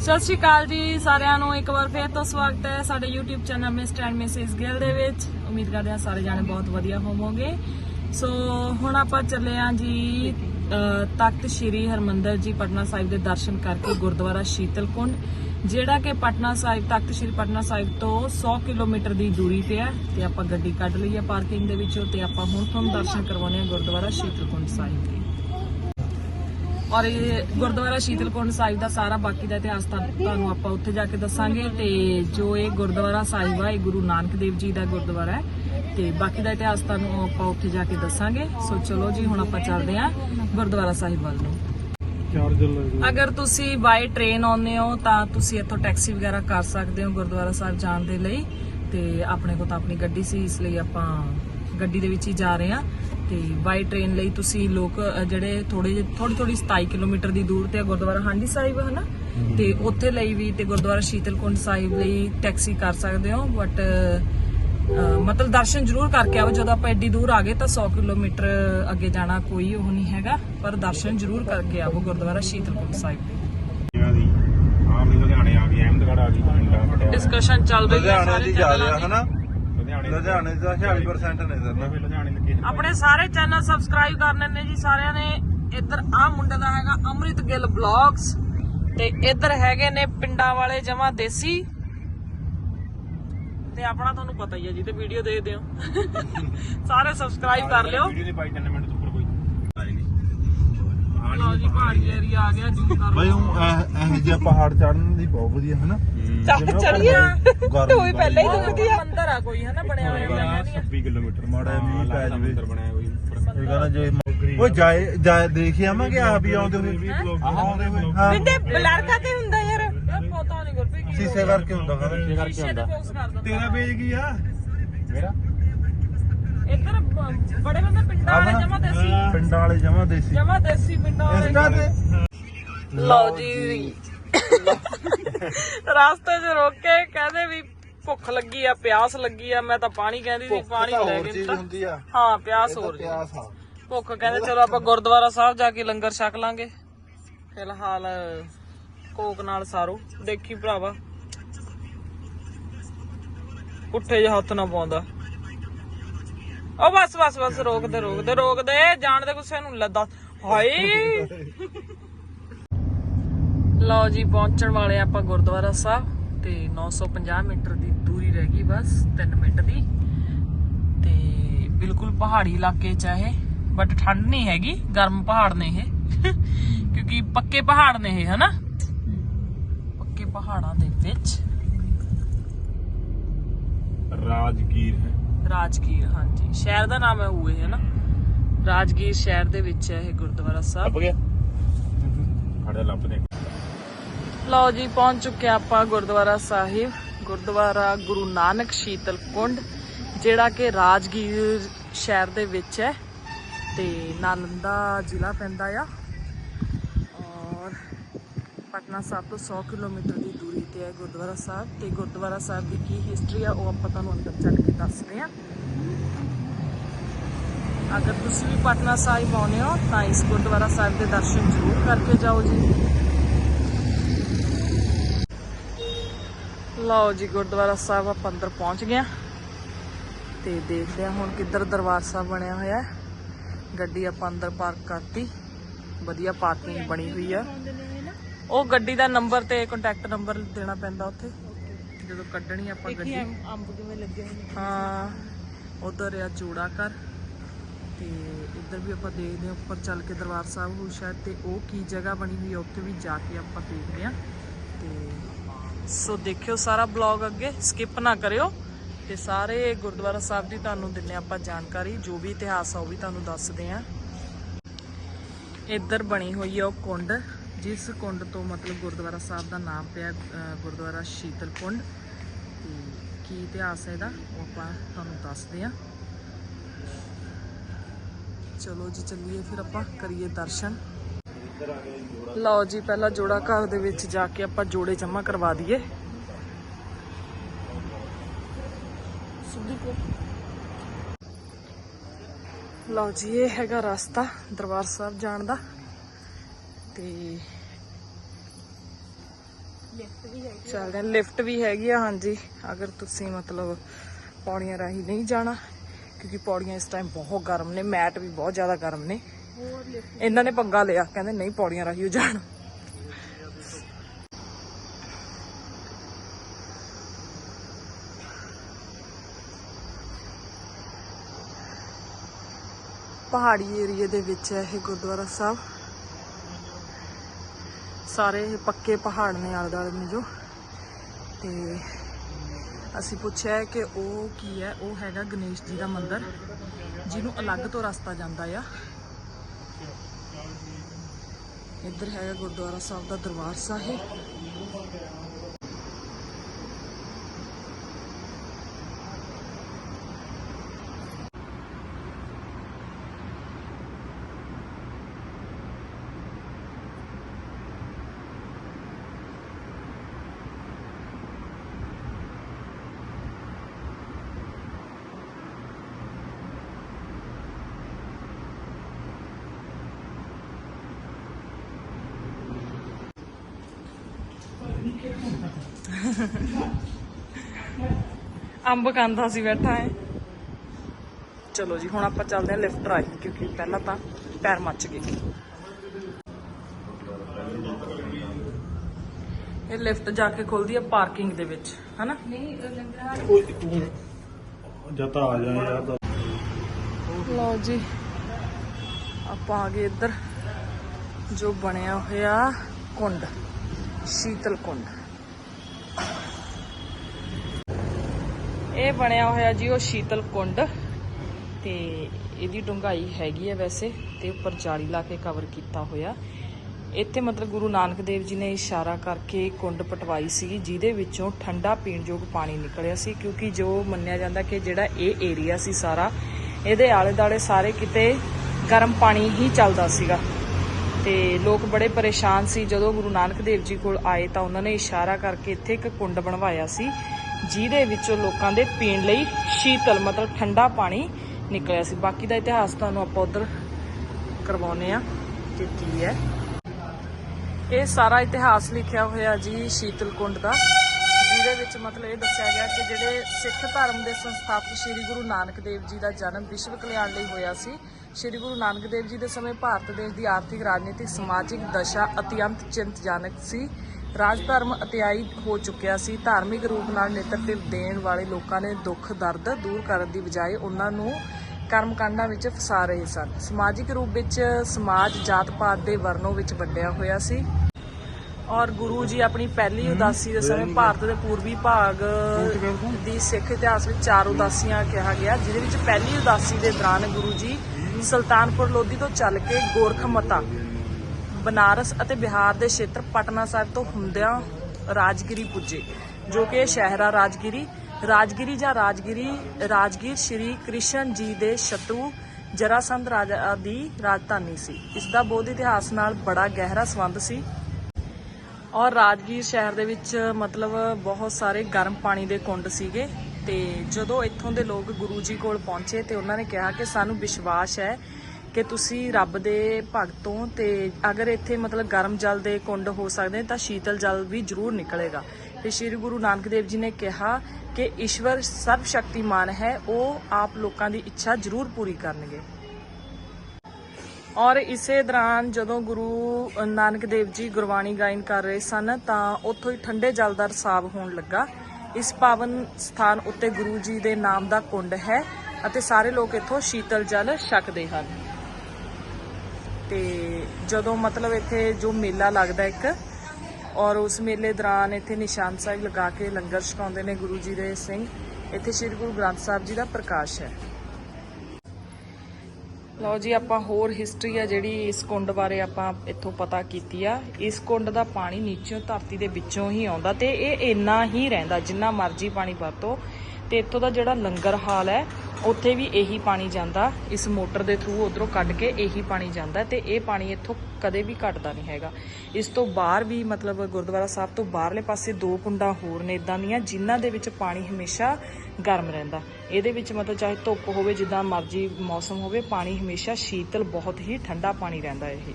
ਸਤਿ ਸ਼੍ਰੀ ਅਕਾਲ ਜੀ ਸਾਰਿਆਂ ਨੂੰ, ਇੱਕ ਵਾਰ ਫੇਰ ਤੋਂ ਸਵਾਗਤ ਹੈ ਸਾਡੇ YouTube channel Mister and Mrs Gill ਦੇ ਵਿੱਚ। ਉਮੀਦ ਕਰਦੇ ਹਾਂ ਸਾਰੇ ਜਾਣੇ ਬਹੁਤ ਵਧੀਆ ਹੋਵੋਗੇ। ਸੋ ਹੁਣ ਆਪਾਂ ਚੱਲੇ ਹਾਂ ਜੀ ਤਖਤ ਸ੍ਰੀ ਹਰਮੰਦਰ ਜੀ ਪਟਨਾ ਸਾਹਿਬ ਦੇ ਦਰਸ਼ਨ ਕਰਕੇ ਗੁਰਦੁਆਰਾ ਸ਼ੀਤਲ ਕੁੰਡ ਜਿਹੜਾ ਕਿ ਪਟਨਾ ਸਾਹਿਬ, ਤਖਤ ਸ੍ਰੀ ਪਟਨਾ ਸਾਹਿਬ ਤੋਂ 100 ਕਿਲੋਮੀਟਰ ਦੀ ਦੂਰੀ ਤੇ ਹੈ ਤੇ ਆਪਾਂ ਗੱਡੀ ਕੱਢ ਲਈ ਹੈ ਪਾਰਕਿੰਗ ਦੇ ਵਿੱਚੋਂ ਤੇ ਆਪਾਂ ਹੁਣ ਤੁਹਾਨੂੰ ਦਰਸ਼ਨ ਕਰਵਾਉਣੇ ਆ ਗੁਰਦੁਆਰਾ ਸ਼ੀਤਲ ਕੁੰਡ ਸਾਹਿਬ ਦੇ। ਔਰ ਇਹ ਗੁਰਦੁਆਰਾ ਸ਼ੀਤਲਕੁੰਡ ਸਾਹਿਬ ਦਾ ਸਾਰਾ ਬਾਕੀ ਦਾ ਇਤਿਹਾਸ ਤੁਹਾਨੂੰ ਆਪਾਂ ਉੱਥੇ ਜਾ ਕੇ ਦੱਸਾਂਗੇ ਤੇ ਜੋ ਇਹ ਗੁਰਦੁਆਰਾ ਸਾਹਿਬ ਆ ਇਹ ਗੁਰੂ ਨਾਨਕ ਦੇਵ ਜੀ ਦਾ ਗੁਰਦੁਆਰਾ ਹੈ ਤੇ ਬਾਕੀ ਦਾ ਇਤਿਹਾਸ ਤੁਹਾਨੂੰ ਆਪਾਂ ਉੱਥੇ ਜਾ ਕੇ ਦੱਸਾਂਗੇ। ਸੋ ਚਲੋ ਜੀ ਹੁਣ ਆਪਾਂ ਚੱਲਦੇ ਹਾਂ ਗੁਰਦੁਆਰਾ ਸਾਹਿਬ ਵੱਲ ਨੂੰ। ਅਗਰ ਤੁਸੀਂ ਬਾਈ ਟ੍ਰੇਨ ਆਉਂਦੇ ਹੋ ਤਾਂ ਤੁਸੀਂ ਇੱਥੋਂ ਟੈਕਸੀ ਵਗੈਰਾ ਕਰ ਸਕਦੇ ਹੋ ਗੁਰਦੁਆਰਾ ਸਾਹਿਬ ਜਾਣ ਦੇ ਲਈ ਤੇ ਆਪਣੇ ਕੋਲ ਤਾਂ ਆਪਣੀ ਗੱਡੀ ਸੀ ਇਸ ਲਈ ਆਪਾਂ ਗੱਡੀ ਦੇ ਵਿੱਚ ਹੀ ਜਾ ਰਹੇ ਹਾਂ। ਤੇ ਬਾਈ ਟ੍ਰੇਨ ਲਈ ਤੁਸੀਂ ਲੋਕ ਜਿਹੜੇ ਥੋੜੇ ਥੋੜੀ ਥੋੜੀ 27 ਕਿਲੋਮੀਟਰ ਦੀ ਦੂਰ ਤੇ ਗੁਰਦੁਆਰਾ ਹਾਂਡੀ ਸਾਹਿਬ ਹੈ। ਨਾ ਤੇ ਉੱਥੇ ਲਈ ਵੀ ਤੇ ਗੁਰਦੁਆਰਾ ਸ਼ੀਤਲਕੁੰਡ ਸਾਹਿਬ ਲਈ ਟੈਕਸੀ ਕਰ ਸਕਦੇ ਹੋ ਬਟ ਮਤਲਬ ਦਰਸ਼ਨ ਜ਼ਰੂਰ ਕਰਕੇ ਆਓ। ਜਦੋਂ ਆਪਾਂ ਐਡੀ ਦੂਰ ਆ ਗਏ ਤਾਂ 100 ਕਿਲੋਮੀਟਰ ਅੱਗੇ ਜਾਣਾ ਕੋਈ ਉਹ ਨਹੀਂ ਹੈਗਾ ਪਰ ਦਰਸ਼ਨ ਜ਼ਰੂਰ ਕਰਕੇ ਆਓ ਗੁਰਦੁਆਰਾ ਸ਼ੀਤਲਕੁੰਡ ਸਾਹਿਬ ਦੇ ਦੀ ਆਮ ਹੀ ਲੁਧਿਆਣੇ ਆ ਗਈ ਅਹਿਮਦਗੜ੍ਹ ਆ ਗਈ ਬਠਿੰਡਾ ਪਟਿਆਲਾ। ਡਿਸਕਸ਼ਨ ਚੱਲ ਰਹੀ ਹੈ ਸਾਰੇ ਦੀ ਜਾ ਚੈਨਲਾਂ ਰਿਹਾ ਦੀ। ਹਨਾ? ਲੁਧਿਆਣੇ ਲੁਧਿਆਣੇ ਦਾ 46% ਨੇ ਸਰ ਵੀ ਲੁਧਿਆਣੇ ਲੱਗੇ ਆਪਣੇ ਸਾਰੇ ਚੈਨਲ ਸਬਸਕ੍ਰਾਈਬ ਕਰਨੇ ਨੇ ਜੀ ਸਾਰਿਆਂ ਨੇ। ਇੱਧਰ ਆ ਮੁੰਡੇ ਦਾ ਹੈਗਾ ਅੰਮ੍ਰਿਤ ਗਿੱਲ ਬਲੌਗਸ ਤੇ ਇੱਧਰ ਹੈਗੇ ਨੇ ਪਿੰਡਾਂ ਵਾਲੇ ਜਮਾ ਦੇਸੀ। ਤੇ ਆਪਣਾ ਤੁਹਾਨੂੰ ਪਤਾ ਹੀ ਹੈ ਜੀ ਤੇ ਵੀਡੀਓ ਦੇਖਦੇ ਹੋ। ਸਾਰੇ ਸਬਸਕ੍ਰਾਈਬ ਕਰ ਲਿਓ। ਵੀਡੀਓ ਦੀ ਪਾਈ 3 ਮਿੰਟ ਤੋਂ ਉੱਪਰ ਕੋਈ ਲਓ ਜੀ ਪਹਾੜੀ ਏਰੀਆ ਆ ਗਿਆ ਜੀ ਕਰ ਬਈ ਉਹ ਇਹ ਜਿਹਾ ਪਹਾੜ ਚੜਨ ਦੀ ਬਹੁਤ ਵਧੀਆ ਹਨਾ? ਚੱਲ ਚੜੀਏ ਗਰਮੀ ਪਹਿਲਾਂ ਹੀ ਦੁਖਦੀ ਆ। ਮੰਦਰ ਆ ਕੋਈ ਹਨਾ ਬਣਿਆ ਹੋਇਆ ਮੈਂ ਕਹਿੰਦੀ ਆ। 26 ਕਿਲੋਮੀਟਰ ਮਾੜਾ ਮੀਂਹ ਪੈ ਜਾਵੇ। ਬਣਾਇਆ ਹੋਈ ਇਹ ਕਹਿੰਦਾ ਜੇ ਉਹ ਜਾਏ ਜਾਏ ਦੇਖ ਆਵਾਂਗੇ ਆਪ ਹੀ ਆਉਂਦੇ ਹੋਏ। ਆਉਂਦੇ ਹੋਏ ਹਾਂ। ਬਲਰਕਾ ਤੇ ਹੁੰਦਾ ਯਾਰ। ਪਤਾ ਨਹੀਂ ਗੁਰਪ੍ਰੀਤ ਕੀ ਸੀਸੇ ਕਰਕੇ ਹੁੰਦਾ ਕਹਿੰਦਾ। ਸ਼ੀਸ਼ੇ ਤੇ ਫੋਕਸ ਕਰ ਦਿੰਦਾ। ਤੇਰਾ ਵੇਚ ਕੀ ਆ? ਮੇਰਾ? ਇੱਧਰ ਬੜੇ ਬੰਦੇ ਪਿੰਡਾਂ ਵਾਲੇ ਜਮਾ ਦੇਸੀ। ਪਿੰਡਾਂ ਵਾਲੇ ਜਮਾ ਦੇਸੀ। ਜਮਾ ਦੇਸੀ ਪਿੰਡਾਂ ਵਾਲੇ। ਇੰਸਟਾ ਤੇ ਲਓ ਜੀ। ਰਾਸਤੇ 'ਚ ਰੋਕ ਕੇ ਕਹਿੰਦੇ ਵੀ ਭੁੱਖ ਲੱਗੀ ਆ ਪਿਆਸ ਲੱਗੀ ਆ ਮੈਂ ਤਾਂ ਪਾਣੀ ਕਹਿੰਦੀ ਸੀ ਪਾਣੀ ਲੈ ਕੇ ਹੁੰਦੀ ਆ। ਹਾਂ ਪਿਆਸ ਹੋਰ ਪਿਆਸ ਆ। ਭੁੱਖ ਕਹਿੰਦੇ ਚਲੋ ਆਪਾਂ ਗੁਰਦੁਆਰਾ ਸਾਹਿਬ ਜਾ ਕੇ ਲੰਗਰ ਛਕ ਲਾਂਗੇ। ਫਿਲਹਾਲ ਕੋਕ ਨਾਲ ਸਾਰੋ। ਦੇਖੀ ਭਰਾਵਾ। ਪੁੱਠੇ ਜਿਹਾ ਹੱਥ ਨਾ ਪਾਉਂਦਾ। ਉਹ ਬਸ ਬਸ ਬਸ ਰੋਕਦੇ ਰੋਕਦੇ ਰੋਕਦੇ। ਜਾਣ ਦੇ ਗੁੱਸੇ ਨੂੰ ਲੱਦਾ ਹਾਏ! ਲਓ ਜੀ ਪਹੁੰਚਣ ਵਾਲੇ ਆਪਾਂ ਗੁਰਦੁਆਰਾ ਸਾਹਿਬ ਤੇ 950 ਮੀਟਰ ਦੀ ਦੂਰੀ ਰਹਿ ਗਈ ਬਸ 3 ਮਿੰਟ ਦੀ। ਤੇ ਬਿਲਕੁਲ ਪਹਾੜੀ ਇਲਾਕੇ ਚ ਇਹ ਬਟ ਠੰਡ ਨਹੀਂ ਹੈਗੀ ਗਰਮ ਪਹਾੜ ਨੇ ਇਹ। ਕਿਉਂਕਿ ਪੱਕੇ ਪਹਾੜ ਨੇ ਇਹ ਹਨਾ? ਪੱਕੇ ਪਹਾੜਾਂ ਦੇ ਵਿੱਚ ਰਾਜਗੀਰ ਹੈ। ਰਾਜਗੀਰ ਹਾਂਜੀ। ਸ਼ਹਿਰ ਦਾ ਨਾਮ ਹੈ ਉਹ ਹੈ ਨਾ ਰਾਜਗੀਰ ਸ਼ਹਿਰ ਦੇ ਵਿੱਚ ਹੈ ਇਹ ਗੁਰਦੁਆਰਾ ਸਾਹਿਬ। ਗਿਆ? ਖੜੇ ਲੱਭਦੇ ਲਓ ਜੀ, ਪਹੁੰਚ ਚੁੱਕੇ ਹਾਂ ਆਪਾਂ ਗੁਰਦੁਆਰਾ ਸਾਹਿਬ। ਗੁਰਦੁਆਰਾ ਗੁਰੂ ਨਾਨਕ ਸ਼ੀਤਲ ਕੁੰਡ, ਜਿਹੜਾ ਕਿ ਰਾਜਗੀਰ ਸ਼ਹਿਰ ਦੇ ਵਿੱਚ ਹੈ ਤੇ ਨਾਲੰਦਾ ਜ਼ਿਲ੍ਹਾ ਪੈਂਦਾ ਆ। ਔਰ ਪਟਨਾ ਸਾਹਿਬ ਤੋਂ 100 ਕਿਲੋਮੀਟਰ ਦੀ ਦੂਰੀ ਤੇ ਹੈ ਗੁਰਦੁਆਰਾ ਸਾਹਿਬ ਤੇ ਗੁਰਦੁਆਰਾ ਸਾਹਿਬ ਦੀ ਕੀ ਹਿਸਟਰੀ ਆ ਉਹ ਆਪਾਂ ਤੁਹਾਨੂੰ ਅੰਦਰ ਚੱਲ ਕੇ ਦੱਸਦੇ ਹਾਂ। ਅਗਰ ਤੁਸੀਂ ਵੀ ਪਟਨਾ ਸਾਹਿਬ ਆਉਂਦੇ ਹੋ ਤਾਂ ਇਸ ਗੁਰਦੁਆਰਾ ਸਾਹਿਬ ਦੇ ਦਰਸ਼ਨ ਜ਼ਰੂਰ ਕਰਕੇ ਜਾਓ ਜੀ। ਲਓ ਜੀ ਗੁਰਦੁਆਰਾ ਸਾਹਿਬ ਆਪਾਂ ਅੰਦਰ ਪਹੁੰਚ ਗਏ ਤੇ ਦੇਖਦੇ ਹਾਂ ਹੁਣ ਕਿੱਧਰ ਦਰਬਾਰ ਸਾਹਿਬ ਬਣਿਆ ਹੋਇਆ ਗੱਡੀ ਆਪਾਂ ਅੰਦਰ ਪਾਰਕ ਕਰਤੀ। ਵਧੀਆ ਪਾਰਕਿੰਗ ਬਣੀ ਹੋਈ ਆ। ਉਹ ਗੱਡੀ ਦਾ ਨੰਬਰ ਤੇ ਕੰਟੈਕਟ ਨੰਬਰ ਦੇਣਾ ਪੈਂਦਾ ਉੱਥੇ। ਜਦੋਂ ਕੱਢਣੀ ਆਪਾਂ ਗੱਡੀ। ਅੰਬ ਕਿਵੇਂ ਲੱਗੇ ਹਾਂ ਉਧਰ ਆ ਜੋੜਾ ਕਰ ਤੇ ਇੱਧਰ ਵੀ ਆਪਾਂ ਦੇਖਦੇ ਹਾਂ ਉੱਪਰ ਚੱਲ ਕੇ ਦਰਬਾਰ ਸਾਹਿਬ ਹੋ ਸ਼ਾਇਦ ਤੇ ਉਹ ਕੀ ਜਗ੍ਹਾ ਬਣੀ ਹੋਈ ਹੈ ਉੱਥੇ ਵੀ ਜਾ ਕੇ ਆਪਾਂ ਦੇਖਦੇ ਹਾਂ। ਤੇ ਸੋ ਦੇਖਿਓ ਸਾਰਾ ਬਲੌਗ ਅੱਗੇ ਸਕਿਪ ਨਾ ਕਰਿਓ। ਤੇ ਸਾਰੇ ਗੁਰਦੁਆਰਾ ਸਾਹਿਬ ਦੀ ਤੁਹਾਨੂੰ ਦਿੰਨੇ ਆਪਾਂ ਜਾਣਕਾਰੀ, ਜੋ ਵੀ ਇਤਿਹਾਸ ਆ ਉਹ ਵੀ ਤੁਹਾਨੂੰ ਦੱਸਦੇ ਆ। ਇੱਧਰ ਬਣੀ ਹੋਈ ਹੈ ਉਹ ਕੁੰਡ, ਜਿਸ ਕੁੰਡ ਤੋਂ ਮਤਲਬ ਗੁਰਦੁਆਰਾ ਸਾਹਿਬ ਦਾ ਨਾਮ ਪਿਆ ਗੁਰਦੁਆਰਾ ਸ਼ੀਤਲ ਕੁੰਡ। ਤੇ ਕੀ ਇਤਿਹਾਸ ਹੈ ਇਹਦਾ, ਉਹ ਆਪਾਂ ਤੁਹਾਨੂੰ ਦੱਸਦੇ ਆ। ਚਲੋ ਜੀ, ਚੱਲੀਏ ਫਿਰ ਆਪਾਂ, ਕਰੀਏ ਦਰਸ਼ਨ। ਲਓ ਜੀ, ਪਹਿਲਾਂ ਜੋੜਾ ਘਰ ਦੇ ਵਿੱਚ ਜਾ ਕੇ ਆਪਾਂ ਜੋੜੇ ਜਮਾ ਕਰਵਾ ਦਈਏ। ਲਓ ਜੀ, ਇਹ ਹੈਗਾ ਰਸਤਾ ਦਰਬਾਰ ਸਾਹਿਬ ਜਾਣ ਦਾ। ਤੇ ਚੱਲਦੇ ਆ ਲਿਫਟ ਵੀ ਹੈਗੀ ਆ, ਹਾਂਜੀ। ਅਗਰ ਤੁਸੀਂ ਮਤਲਬ ਪੌੜੀਆਂ ਰਾਹੀਂ ਨਹੀਂ ਜਾਣਾ, ਕਿਉਂਕਿ ਪੌੜੀਆਂ ਇਸ ਟਾਈਮ ਬਹੁਤ ਗਰਮ ਨੇ, ਮੈਟ ਵੀ ਬਹੁਤ ਜ਼ਿਆਦਾ ਗਰਮ ਨੇ। ਇਹਨਾਂ ਨੇ ਪੰਗਾ ਲਿਆ, ਕਹਿੰਦੇ ਨਹੀਂ ਪੌੜੀਆਂ ਰਾਹੀਂ ਓ ਪਹਾੜੀ ਏਰੀਏ ਦੇ ਵਿੱਚ ਹੈ ਇਹ ਗੁਰਦੁਆਰਾ ਸਾਹਿਬ। ਸਾਰੇ ਪੱਕੇ ਪਹਾੜ ਨੇ ਆਲੇ ਦੁਆਲੇ ਨੇ ਜੋ। ਤੇ ਅਸੀਂ ਪੁੱਛਿਆ ਕਿ ਉਹ ਕੀ ਹੈ? ਉਹ ਹੈਗਾ ਗਣੇਸ਼ ਜੀ ਦਾ ਮੰਦਿਰ, ਜਿਹਨੂੰ ਅਲੱਗ ਤੋਂ ਰਸਤਾ ਜਾਂਦਾ ਆ। ਇੱਧਰ ਹੈਗਾ ਗੁਰਦੁਆਰਾ ਸਾਹਿਬ ਦਾ ਦਰਬਾਰ ਸਾਹਿਬ। ਅੰਬ ਖਾਂਦਾ ਸੀ ਬੈਠਾ ਹੈ ਚਲੋ ਜੀ ਹੁਣ ਆਪਾਂ ਚੱਲਦੇ ਹਾਂ ਲਿਫਟ ਰਾਹੀਂ ਕਿਉਂਕਿ ਪਹਿਲਾਂ ਤਾਂ ਪੈਰ ਮੱਚ ਗਏ। ਇਹ ਲਿਫਟ ਜਾ ਕੇ ਖੁੱਲਦੀ ਹੈ ਪਾਰਕਿੰਗ ਦੇ ਵਿੱਚ ਹਨਾ? ਤੂੰ ਜਤਾ ਆ ਜਾ ਯਾਰ ਲਓ ਜੀ ਆਪਾਂ ਆ ਗਏ ਇੱਧਰ ਜੋ ਬਣਿਆ ਹੋਇਆ ਕੁੰਡ। ਸ਼ੀਤਲ ਕੁੰਡ ਇਹ ਬਣਿਆ ਹੋਇਆ ਜੀ ਉਹ ਸ਼ੀਤਲ ਕੁੰਡ ਤੇ ਇਹਦੀ ਡੂੰਘਾਈ ਹੈਗੀ ਹੈ ਵੈਸੇ ਤੇ ਉੱਪਰ ਜਾਲੀ ਲਾ ਕੇ ਕਵਰ ਕੀਤਾ ਹੋਇਆ। ਇੱਥੇ ਮਤਲਬ ਗੁਰੂ ਨਾਨਕ ਦੇਵ ਜੀ ਨੇ ਇਸ਼ਾਰਾ ਕਰਕੇ ਕੁੰਡ ਪਟਵਾਈ ਸੀ ਜਿਹਦੇ ਵਿੱਚੋਂ ਠੰਡਾ ਪੀਣਯੋਗ ਪਾਣੀ ਨਿਕਲਿਆ ਸੀ, ਕਿਉਂਕਿ ਜੋ ਮੰਨਿਆ ਜਾਂਦਾ ਕਿ ਜਿਹੜਾ ਇਹ ਏਰੀਆ ਸੀ ਸਾਰਾ, ਇਹਦੇ ਆਲੇ ਦਾਲੇ ਸਾਰੇ ਕਿਤੇ ਗਰਮ ਪਾਣੀ ਹੀ ਚੱਲਦਾ ਸੀਗਾ। ਤੇ ਲੋਕ ਬੜੇ ਪਰੇਸ਼ਾਨ ਸੀ। ਜਦੋਂ ਗੁਰੂ ਨਾਨਕ ਦੇਵ ਜੀ ਕੋਲ ਆਏ ਤਾਂ ਉਹਨਾਂ ਨੇ ਇਸ਼ਾਰਾ ਕਰਕੇ ਇੱਥੇ ਇੱਕ ਕੁੰਡ ਬਣਵਾਇਆ ਸੀ, ਜਿਹਦੇ ਵਿੱਚੋਂ ਲੋਕਾਂ ਦੇ ਪੀਣ ਲਈ ਸ਼ੀਤਲ, ਮਤਲਬ ਠੰਡਾ ਪਾਣੀ ਨਿਕਲਿਆ ਸੀ। ਬਾਕੀ ਦਾ ਇਤਿਹਾਸ ਤੁਹਾਨੂੰ ਆਪਾਂ ਉਧਰ ਕਰਵਾਉਨੇ ਆ ਕਿ ਕੀ ਹੈ? ਇਹ ਸਾਰਾ ਇਤਿਹਾਸ ਲਿਖਿਆ ਹੋਇਆ ਜੀ ਸ਼ੀਤਲ ਕੁੰਡ ਦਾ। ਜਿਹਦੇ ਵਿੱਚ ਮਤਲਬ ਇਹ ਦੱਸਿਆ ਗਿਆ ਕਿ ਜਿਹੜੇ ਸਿੱਖ ਧਰਮ ਦੇ ਸੰਸਥਾਪਕ ਸ੍ਰੀ ਗੁਰੂ ਨਾਨਕ ਦੇਵ ਜੀ ਦਾ ਜਨਮ ਵਿਸ਼ਵ ਕਲਿਆਣ ਲਈ ਹੋਇਆ ਸੀ, ਸ੍ਰੀ ਗੁਰੂ ਨਾਨਕ ਦੇਵ ਜੀ ਦੇ ਸਮੇਂ ਭਾਰਤ ਦੇਸ਼ ਦੀ ਆਰਥਿਕ, ਰਾਜਨੀਤਿਕ, ਸਮਾਜਿਕ ਦਸ਼ਾ ਅਤਿਅੰਤ ਚਿੰਤਜਨਕ ਸੀ। ਰਾਜ ਧਰਮ ਅਤਿਆਈ ਹੋ ਚੁੱਕਿਆ ਸੀ। ਧਾਰਮਿਕ ਰੂਪ ਨਾਲ ਨੇਤਰਤਵ ਦੇਣ ਵਾਲੇ ਲੋਕਾਂ ਨੇ ਦੁੱਖ, ਦਰਦ ਦੂਰ ਕਰਨ ਦੀ ਬਜਾਏ ਉਹਨਾਂ ਨੂੰ ਕਰਮਕਾਂਡਾਂ ਵਿੱਚ ਫਸਾ ਰਹੇ ਸਨ। ਸਮਾਜਿਕ ਰੂਪ ਵਿੱਚ ਸਮਾਜ ਜਾਤ ਪਾਤ ਦੇ ਵਰਨੋਂ ਵਿੱਚ ਵੰਡਿਆ ਹੋਇਆ ਸੀ। ਔਰ ਗੁਰੂ ਜੀ ਆਪਣੀ ਪਹਿਲੀ ਉਦਾਸੀ ਦੇ ਸਮੇਂ ਭਾਰਤ ਦੇ ਪੂਰਬੀ ਭਾਗ ਦੀ ਸਿੱਖ ਇਤਿਹਾਸ ਵਿੱਚ ਚਾਰ ਉਦਾਸੀਆਂ ਕਿਹਾ ਗਿਆ ਜਿਹਦੇ ਵਿੱਚ ਪਹਿਲੀ ਉਦਾਸੀ ਦੇ ਦੌਰਾਨ ਗੁਰੂ ਜੀ ਸੁਲਤਾਨਪੁਰ ਲੋਧੀ ਤੋਂ ਚੱਲ ਕੇ ਗੋਰਖਮਤਾ ਬਨਾਰਸ ਅਤੇ ਬਿਹਾਰ ਦੇ ਖੇਤਰ ਪਟਨਾ ਸਾਹਿਬ ਤੋਂ ਹੁੰਦਿਆਂ ਰਾਜਗਿਰੀ ਪੁੱਜੇ ਜੋ ਕਿ ਸ਼ਹਿਰ ਰਾਜਗਿਰੀ ਰਾਜਗਿਰੀ ਜਾਂ ਰਾਜਗਿਰੀ ਰਾਜਗੀਰ ਸ਼੍ਰੀ ਕ੍ਰਿਸ਼ਨ ਜੀ ਦੇ ਸ਼ਤਰੂ ਜਰਾਸੰਧ ਰਾਜਾ ਦੀ ਰਾਜਧਾਨੀ ਸੀ। ਇਸ ਦਾ ਬੌਧ ਇਤਿਹਾਸ ਨਾਲ ਬੜਾ ਗਹਿਰਾ ਸੰਬੰਧ ਸੀ। ਔਰ ਰਾਜਗੀਰ ਸ਼ਹਿਰ ਦੇ ਵਿੱਚ ਮਤਲਬ ਬਹੁਤ ਸਾਰੇ ਗਰਮ ਪਾਣੀ ਦੇ ਕੁੰਡ ਸੀਗੇ ਤੇ ਜਦੋਂ ਇੱਥੋਂ ਦੇ ਲੋਕ ਗੁਰੂ ਜੀ ਕੋਲ ਪਹੁੰਚੇ ਤੇ ਉਹਨਾਂ ਨੇ ਕਿਹਾ ਕਿ ਸਾਨੂੰ ਵਿਸ਼ਵਾਸ ਹੈ ਕਿ ਤੁਸੀਂ ਰੱਬ ਦੇ ਭਗਤੋਂ ਹੋ ਤੇ ਅਗਰ ਇੱਥੇ ਮਤਲਬ ਗਰਮ ਜਲ ਦੇ ਕੁੰਡ ਹੋ ਸਕਦੇ ਤਾਂ ਸ਼ੀਤਲ ਜਲ ਵੀ ਜ਼ਰੂਰ ਨਿਕਲੇਗਾ। ਤੇ ਸ੍ਰੀ ਗੁਰੂ ਨਾਨਕ ਦੇਵ ਜੀ ਨੇ ਕਿਹਾ ਕਿ ਈਸ਼ਵਰ ਸਰਵ ਸ਼ਕਤੀਮਾਨ ਹੈ, ਉਹ ਆਪ ਲੋਕਾਂ ਦੀ ਇੱਛਾ ਜ਼ਰੂਰ ਪੂਰੀ ਕਰਨਗੇ। ਔਰ ਇਸੇ ਦੌਰਾਨ ਜਦੋਂ ਗੁਰੂ ਨਾਨਕ ਦੇਵ ਜੀ ਗੁਰਬਾਣੀ ਗਾਇਨ ਕਰ ਰਹੇ ਸਨ, ਤਾਂ ਉੱਥੋਂ ਹੀ ਠੰਡੇ ਜਲ ਦਾ ਰਸਾਵ ਹੋਣ ਲੱਗਾ। ਇਸ ਪਾਵਨ ਸਥਾਨ ਉੱਤੇ ਗੁਰੂ ਜੀ ਦੇ ਨਾਮ ਦਾ ਕੁੰਡ ਹੈ ਅਤੇ ਸਾਰੇ ਲੋਕ ਇੱਥੋਂ ਸ਼ੀਤਲ ਜਲ ਛਕਦੇ ਹਨ। ਤੇ ਜਦੋਂ ਮਤਲਬ ਇੱਥੇ ਜੋ ਮੇਲਾ ਲੱਗਦਾ ਇੱਕ, ਔਰ ਉਸ ਮੇਲੇ ਦੌਰਾਨ ਇੱਥੇ ਨਿਸ਼ਾਨ ਸਾਹਿਬ ਲਗਾ ਕੇ ਲੰਗਰ ਛਕਾਉਂਦੇ ਨੇ ਗੁਰੂ ਜੀ ਦੇ ਸਿੰਘ, ਇੱਥੇ ਸ੍ਰੀ ਗੁਰੂ ਗ੍ਰੰਥ ਸਾਹਿਬ ਜੀ ਦਾ ਪ੍ਰਕਾਸ਼ ਹੈ। ਲਓ ਜੀ, ਆਪਾਂ ਹੋਰ ਹਿਸਟਰੀ ਆ ਜਿਹੜੀ ਇਸ ਕੁੰਡ ਬਾਰੇ ਆਪਾਂ ਇੱਥੋਂ ਪਤਾ ਕੀਤੀ ਆ। ਇਸ ਕੁੰਡ ਦਾ ਪਾਣੀ ਨੀਚੋਂ ਧਰਤੀ ਦੇ ਵਿੱਚੋਂ ਹੀ ਆਉਂਦਾ ਤੇ ਇਹ ਇੰਨਾ ਹੀ ਰਹਿੰਦਾ, ਜਿੰਨਾ ਮਰਜ਼ੀ ਪਾਣੀ ਵਰਤੋ। ਤੇ ਇੱਥੋਂ ਦਾ ਜਿਹੜਾ ਲੰਗਰ ਹਾਲ ਹੈ, ਉੱਥੇ ਵੀ ਇਹੀ ਪਾਣੀ ਜਾਂਦਾ। ਇਸ ਮੋਟਰ ਦੇ ਥਰੂ ਉਧਰੋਂ ਕੱਢ ਕੇ ਇਹੀ ਪਾਣੀ ਜਾਂਦਾ ਤੇ ਇਹ ਪਾਣੀ ਇੱਥੋਂ ਕਦੇ ਵੀ ਘਟਦਾ ਨਹੀਂ ਹੈਗਾ। ਇਸ ਤੋਂ ਬਾਹਰ ਵੀ ਮਤਲਬ ਗੁਰਦੁਆਰਾ ਸਾਹਿਬ ਤੋਂ ਬਾਹਰਲੇ ਪਾਸੇ ਦੋ ਕੁੰਡਾਂ ਹੋਰ ਨੇ ਇਦਾਂ ਦੀਆਂ, ਜਿਨ੍ਹਾਂ ਦੇ ਵਿੱਚ ਪਾਣੀ ਹਮੇਸ਼ਾ ਗਰਮ ਰਹਿੰਦਾ। ਇਹਦੇ ਵਿੱਚ ਮਤਲਬ ਚਾਹੇ ਧੁੱਪ ਹੋਵੇ, ਜਿੱਦਾਂ ਮਰਜ਼ੀ ਮੌਸਮ ਹੋਵੇ, ਪਾਣੀ ਹਮੇਸ਼ਾ ਸ਼ੀਤਲ, ਬਹੁਤ ਹੀ ਠੰਡਾ ਪਾਣੀ ਰਹਿੰਦਾ ਇਹ।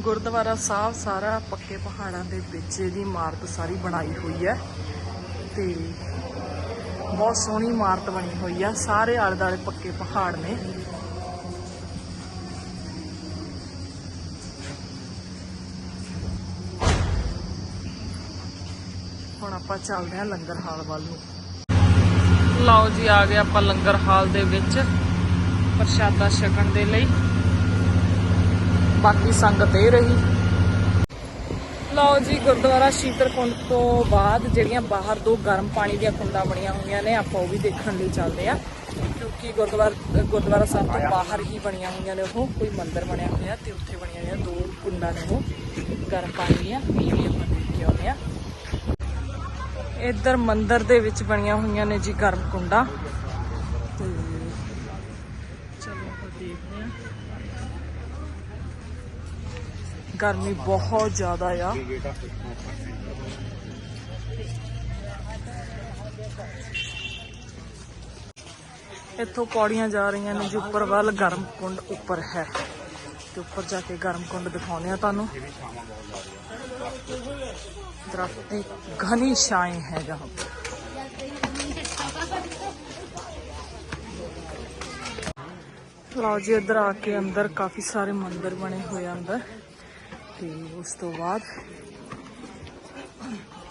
ਗੁਰਦੁਆਰਾ ਸਾਹਿਬ ਸਾਰਾ ਪੱਕੇ ਪਹਾੜਾਂ ਦੇ ਵਿੱਚ ਇਹਦੀ ਇਮਾਰਤ ਸਾਰੀ ਬਣਾਈ ਹੋਈ ਹੈ ਤੇ ਬਹੁਤ ਸੋਹਣੀ ਇਮਾਰਤ ਬਣੀ ਹੋਈ ਆ। ਸਾਰੇ ਆਲੇ ਦੁਆਲੇ ਪੱਕੇ ਪਹਾੜ ਨੇ। ਆਪਾਂ ਚੱਲਦੇ ਹਾਂ ਲੰਗਰ ਹਾਲ ਵੱਲ ਨੂੰ। ਲਓ ਜੀ, ਆ ਗਏ ਆਪਾਂ ਲੰਗਰ ਹਾਲ ਦੇ ਵਿੱਚ ਪ੍ਰਸ਼ਾਦਾ ਛਕਣ ਦੇ ਲਈ। ਬਾਕੀ ਸੰਗਤ ਇਹ ਰਹੀ। ਲਓ ਜੀ, ਗੁਰਦੁਆਰਾ ਸ਼ੀਤਲਕੁੰਡ ਤੋਂ ਬਾਅਦ ਜਿਹੜੀਆਂ ਬਾਹਰ ਦੋ ਗਰਮ ਪਾਣੀ ਦੀਆਂ ਕੁੰਡਾਂ ਬਣੀਆਂ ਹੋਈਆਂ ਨੇ, ਆਪਾਂ ਉਹ ਵੀ ਦੇਖਣ ਲਈ ਚੱਲਦੇ ਆ ਕਿਉਂਕਿ ਗੁਰਦੁਆਰਾ ਗੁਰਦੁਆਰਾ ਸਾਹਿਬ ਤੋਂ ਬਾਹਰ ਹੀ ਬਣੀਆਂ ਹੋਈਆਂ ਨੇ ਉਹ, ਕੋਈ ਮੰਦਿਰ ਬਣਿਆ ਹੋਇਆ ਤੇ ਉੱਥੇ ਬਣੀਆਂ ਹੋਈਆਂ ਦੋ ਕੁੰਡਾਂ ਨੇ ਉਹ। ਗਰਮ ਪਾਣੀ ਦੀਆਂ, ਇਹ ਵੀ ਆਪਾਂ ਦੇਖ ਕੇ ਆਉਂਦੇ ਆ ਇੱਧਰ ਮੰਦਿਰ ਦੇ ਵਿੱਚ ਬਣੀਆਂ ਹੋਈਆਂ ਨੇ ਜੀ ਗਰਮ ਕੁੰਡਾਂ। ਤੇ ਚਲੋ ਆਪਾਂ ਦੇਖਦੇ ਆ ਗਰਮੀ ਬਹੁਤ ਜ਼ਿਆਦਾ ਆ। ਇੱਥੋਂ ਪੌੜੀਆਂ ਜਾ ਰਹੀਆਂ ਨੇ ਜੀ, ਉੱਪਰ ਵੱਲ ਗਰਮ ਕੁੰਡ ਉੱਪਰ ਹੈ। ਤੇ ਉੱਪਰ ਜਾ ਕੇ ਗਰਮ ਕੁੰਡ ਦਿਖਾਉਂਦੇ ਆ ਤੁਹਾਨੂੰ। ਦਰਖਤ ਦੀ ਘਣੀ ਛਾਏ ਹੈ ਜਹਾਂ ਲਓ ਜੀ, ਇੱਧਰ ਆ ਕੇ ਅੰਦਰ ਕਾਫੀ ਸਾਰੇ ਮੰਦਿਰ ਬਣੇ ਹੋਏ ਅੰਦਰ। ਤੇ ਉਸ ਤੋਂ ਬਾਅਦ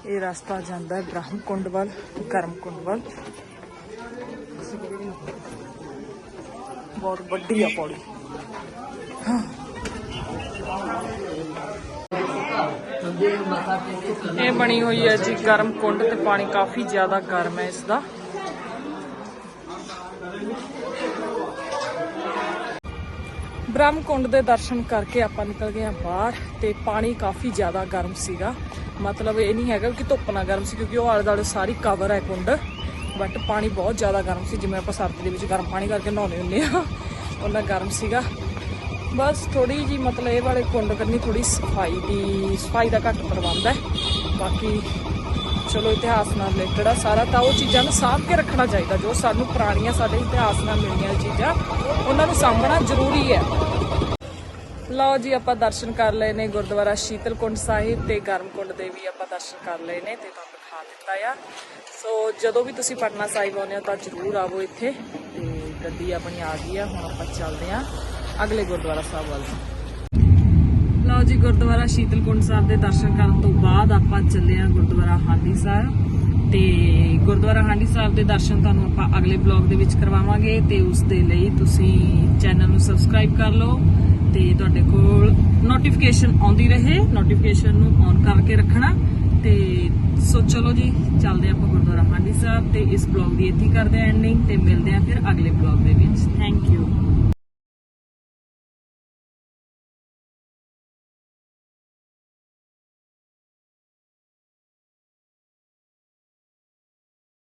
ਇਹ ਰਸਤਾ ਜਾਂਦਾ ਹੈ ਬ੍ਰਹਮ ਕੁੰਡ ਵੱਲ, ਗਰਮ ਕੁੰਡ ਵੱਲ। ਬਹੁਤ ਵੱਡੀ ਆ ਪੌੜੀ। ਇਹ ਬਣੀ ਹੋਈ ਹੈ ਜੀ ਗਰਮ ਕੁੰਡ ਤੇ ਪਾਣੀ ਕਾਫੀ ਜ਼ਿਆਦਾ ਗਰਮ ਹੈ ਇਸ ਦਾ ਬ੍ਰਹਮ ਕੁੰਡ ਦੇ ਦਰਸ਼ਨ ਕਰਕੇ ਆਪਾਂ ਨਿਕਲ ਗਏ ਹਾਂ ਬਾਹਰ ਤੇ ਪਾਣੀ ਕਾਫੀ ਜ਼ਿਆਦਾ ਗਰਮ ਸੀਗਾ। ਮਤਲਬ ਇਹ ਨਹੀਂ ਹੈਗਾ ਕਿ ਧੁੱਪ ਨਾਲ ਗਰਮ ਸੀ ਕਿਉਂਕਿ ਉਹ ਆਲੇ ਦੁਆਲੇ ਸਾਰੀ ਕਵਰ ਹੈ ਕੁੰਡ ਬਟ ਪਾਣੀ ਬਹੁਤ ਜ਼ਿਆਦਾ ਗਰਮ ਸੀ। ਜਿਵੇਂ ਆਪਾਂ ਸਰਦੀ ਦੇ ਵਿੱਚ ਗਰਮ ਪਾਣੀ ਕਰਕੇ ਨਹਾਉਂਦੇ ਹੁੰਦੇ ਆ ਉਹਨਾਂ ਗਰਮ ਸੀਗਾ। ਬਸ ਥੋੜੀ ਜੀ ਮਤਲਬ ਇਹ ਵਾਲੇ ਕੁੰਡ ਕਰਨੀ ਥੋੜੀ ਸਫ਼ਾਈ ਦੀ, ਸਫ਼ਾਈ ਦਾ ਘੱਟ ਪ੍ਰਬੰਧ ਹੈ। ਬਾਕੀ ਚਲੋ ਇਤਿਹਾਸ ਨਾਲ ਰਿਲੇਟਡ ਆ ਸਾਰਾ, ਤਾਂ ਉਹ ਚੀਜ਼ਾਂ ਨੂੰ ਸਾਂਭ ਕੇ ਰੱਖਣਾ ਚਾਹੀਦਾ। ਜੋ ਸਾਨੂੰ ਪੁਰਾਣੀਆਂ, ਸਾਡੇ ਇਤਿਹਾਸ ਨਾਲ ਮਿਲੀਆਂ ਚੀਜ਼ਾਂ, ਉਹਨਾਂ ਨੂੰ ਸਾਂਭਣਾ ਜ਼ਰੂਰੀ ਹੈ। ਲਓ ਜੀ, ਆਪਾਂ ਦਰਸ਼ਨ ਕਰ ਲਏ ਨੇ ਗੁਰਦੁਆਰਾ ਸ਼ੀਤਲਕੁੰਡ ਸਾਹਿਬ ਤੇ ਗਰਮਕੁੰਡ ਦੇ ਵੀ ਆਪਾਂ ਦਰਸ਼ਨ ਕਰ ਲਏ ਨੇ ਤੇ ਤੁਹਾਨੂੰ ਦਿਖਾ ਦਿੱਤਾ ਆ। ਸੋ ਜਦੋਂ ਵੀ ਤੁਸੀਂ ਪਟਨਾ ਸਾਹਿਬ ਆਉਂਦੇ ਹੋ ਤਾਂ ਜ਼ਰੂਰ ਆਵੋ ਇੱਥੇ ਤੇ ਗੱਡੀ ਆਪਣੀ ਆ ਗਈ ਆ, ਹੁਣ ਆਪਾਂ ਚੱਲਦੇ ਆ ਅਗਲੇ ਗੁਰਦੁਆਰਾ ਸਾਹਿਬ ਵੱਲ। ਲਓ ਜੀ, ਗੁਰਦੁਆਰਾ ਸ਼ੀਤਲਕੁੰਡ ਸਾਹਿਬ ਦੇ ਦਰਸ਼ਨ ਕਰਨ ਤੋਂ ਬਾਅਦ ਆਪਾਂ ਚੱਲੇ ਆ ਗੁਰਦੁਆਰਾ ਹਾਂਡੀ ਸਾਹਿਬ। ਤੇ ਗੁਰਦੁਆਰਾ ਹਾਂਡੀ ਸਾਹਿਬ ਦੇ ਦਰਸ਼ਨ ਤੁਹਾਨੂੰ ਆਪਾਂ ਅਗਲੇ ਬਲੌਗ ਦੇ ਵਿੱਚ ਕਰਵਾਵਾਂਗੇ। ਤੇ ਉਸ ਦੇ ਲਈ ਤੁਸੀਂ ਚੈਨਲ ਨੂੰ ਸਬਸਕ੍ਰਾਈਬ ਕਰ ਲਓ ਤੇ ਤੁਹਾਡੇ ਕੋਲ ਨੋਟੀਫਿਕੇਸ਼ਨ ਆਉਂਦੀ ਰਹੇ ਨੋਟੀਫਿਕੇਸ਼ਨ ਨੂੰ ਔਨ ਕਰਕੇ ਰੱਖਣਾ। ਤੇ ਸੋ ਚਲੋ ਜੀ, ਚੱਲਦੇ ਆਪਾਂ ਗੁਰਦੁਆਰਾ ਹਾਂਡੀ ਸਾਹਿਬ ਤੇ ਇਸ ਬਲੌਗ ਦੀ ਇੱਥੇ ਕਰਦੇ ਆ ਐਂਡਿੰਗ ਤੇ ਮਿਲਦੇ ਆ ਫਿਰ ਅਗਲੇ ਬਲੌਗ ਦੇ ਵਿੱਚ। Thank you